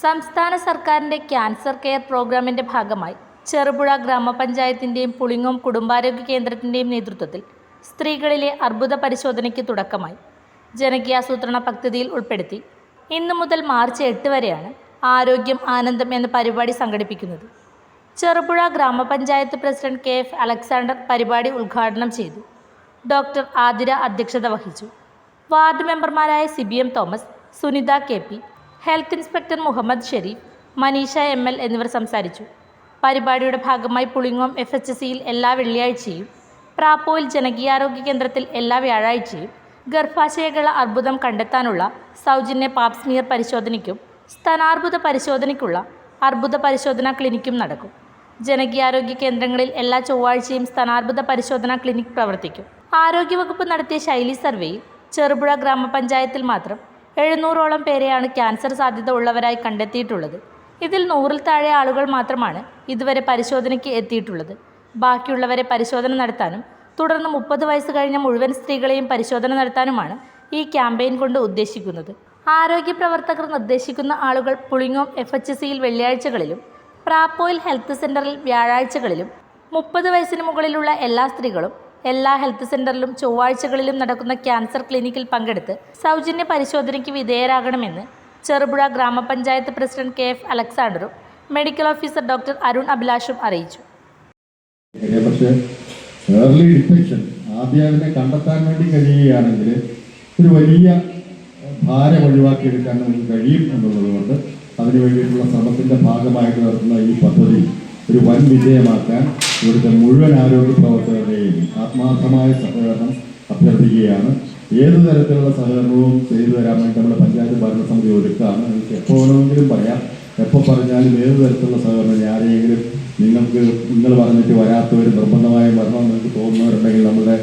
സംസ്ഥാന സർക്കാരിന്റെ cancer care പ്രോഗ്രാമിന്റെ ഭാഗമായി ചെറുപുഴ ഗ്രാമപഞ്ചായത്തിന്റെയും പുളിങ്ങോം കുടുംബാരോഗ്യ കേന്ദ്രത്തിന്റെയും നേതൃത്വത്തിൽ സ്ത്രീകളിലെ അർബുദ പരിശോധനയ്ക്ക് തുടക്കമായി. ജനകീയാസൂത്രണ പദ്ധതിയിൽ ഉൾപ്പെടുത്തി ഇന്നു മുതൽ മാർച്ച് എട്ട് വരെയാണ് ആരോഗ്യം ആനന്ദം എന്ന പരിപാടി സംഘടിപ്പിക്കുന്നത്. ചെറുപുഴ ഗ്രാമപഞ്ചായത്ത് പ്രസിഡന്റ് കെ എഫ് അലക്സാണ്ടർ പരിപാടി ഉദ്ഘാടനം ചെയ്തു. ഡോക്ടർ ആതിര അധ്യക്ഷത വഹിച്ചു. വാർഡ് മെമ്പർമാരായ C B M Thomas Sunitha K P health inspector Muhammad Sherif Manisha M L എന്നിവർ സംസാരിച്ചു. പരിപാടിയുടെ ഭാഗമായി പുളിങ്ങോം എഫ് എച്ച് സിയിൽ എല്ലാ വെള്ളിയാഴ്ചയും പ്രാപ്പോയിൽ ജനകീയാരോഗ്യ കേന്ദ്രത്തിൽ എല്ലാ വ്യാഴാഴ്ചയും ഗർഭാശയകള അർബുദം കണ്ടെത്താനുള്ള സൗജന്യ പാപ്സ്മിയർ പരിശോധനയ്ക്കും സ്തനാർബുദ പരിശോധനയ്ക്കുള്ള അർബുദ പരിശോധനാ ക്ലിനിക്കും നടക്കും. ജനകീയാരോഗ്യ കേന്ദ്രങ്ങളിൽ എല്ലാ ചൊവ്വാഴ്ചയും സ്തനാർബുദ പരിശോധനാ ക്ലിനിക് പ്രവർത്തിക്കും. ആരോഗ്യവകുപ്പ് നടത്തിയ ശൈലി സർവേയിൽ ചെറുപുഴ ഗ്രാമപഞ്ചായത്തിൽ മാത്രം എഴുന്നൂറോളം പേരെയാണ് ക്യാൻസർ സാധ്യത ഉള്ളവരായി കണ്ടെത്തിയിട്ടുള്ളത്. ഇതിൽ നൂറിൽ താഴെ ആളുകൾ മാത്രമാണ് ഇതുവരെ പരിശോധനയ്ക്ക് എത്തിയിട്ടുള്ളത്. ബാക്കിയുള്ളവരെ പരിശോധന നടത്താനും തുടർന്ന് മുപ്പത് വയസ്സ് കഴിഞ്ഞ മുഴുവൻ സ്ത്രീകളെയും പരിശോധന നടത്താനുമാണ് ഈ ക്യാമ്പയിൻ കൊണ്ട് ഉദ്ദേശിക്കുന്നത്. ആരോഗ്യ പ്രവർത്തകർ നിർദ്ദേശിക്കുന്ന ആളുകൾ പുളിങ്ങോം എഫ് എച്ച് സിയിൽ വെള്ളിയാഴ്ചകളിലും പ്രാപ്പോയിൽ ഹെൽത്ത് സെന്ററിൽ വ്യാഴാഴ്ചകളിലും മുപ്പത് വയസ്സിന് മുകളിലുള്ള എല്ലാ സ്ത്രീകളും എല്ലാ ഹെൽത്ത് സെന്ററിലും ചൊവ്വാഴ്ചകളിലും നടക്കുന്ന ക്യാൻസർ ക്ലിനിക്കിൽ പങ്കെടുത്ത് സൗജന്യ പരിശോധനയ്ക്ക് വിധേയരാകണമെന്ന് ചെറുപുഴ ഗ്രാമപഞ്ചായത്ത് പ്രസിഡന്റ് കെ എഫ് അലക്സാണ്ടറും മെഡിക്കൽ ഓഫീസർ ഡോക്ടർ അരുൺ അഭിലാഷും അറിയിച്ചു. ഡിറ്റക്ഷൻ കണ്ടെത്താൻ വേണ്ടി കഴിയുകയാണെങ്കിൽ ഒരു വലിയ ഭാരം ഒഴിവാക്കിയെടുക്കാൻ നമുക്ക് കഴിയും എന്നുള്ളത് കൊണ്ട് അതിനു വേണ്ടിയിട്ടുള്ള ശ്രമത്തിന്റെ ഭാഗമായിട്ട് നടത്തുന്ന ഈ പദ്ധതി ഒരു വൻ വിജയമാക്കാൻ ഇവിടുത്തെ മുഴുവൻ ആരോഗ്യ പ്രവർത്തകരുടെയും ആത്മാർത്ഥമായ സഹകരണം അഭ്യർത്ഥിക്കുകയാണ്. ഏത് തരത്തിലുള്ള സഹകരണവും ചെയ്തു തരാൻ വേണ്ടി നമ്മുടെ പഞ്ചായത്ത് ഭരണസമിതി ഒരുക്കാണ് നിങ്ങൾക്ക് എപ്പോൾ വേണമെങ്കിലും പറയാം. എപ്പോൾ പറഞ്ഞാലും ഏത് തരത്തിലുള്ള സഹകരണം ആരെയെങ്കിലും നിങ്ങൾക്ക് നിങ്ങൾ പറഞ്ഞിട്ട് വരാത്തവർ നിർബന്ധമായും വരണമെന്ന് നിങ്ങൾക്ക് തോന്നുന്നവരുണ്ടെങ്കിൽ നമ്മുടെ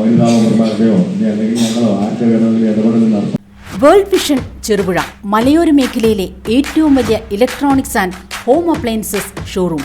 വനിതാ മെമ്പർമാരുടെയോ അല്ലെങ്കിൽ ഞങ്ങളോ ആരുടെ വേണമെങ്കിലും ഇടപെടൽ നടത്താം. വേൾഡ് വിഷൻ ചെറുപുഴ മലയോര മേഖലയിലെ ഏറ്റവും വലിയ electronics and home appliances showroom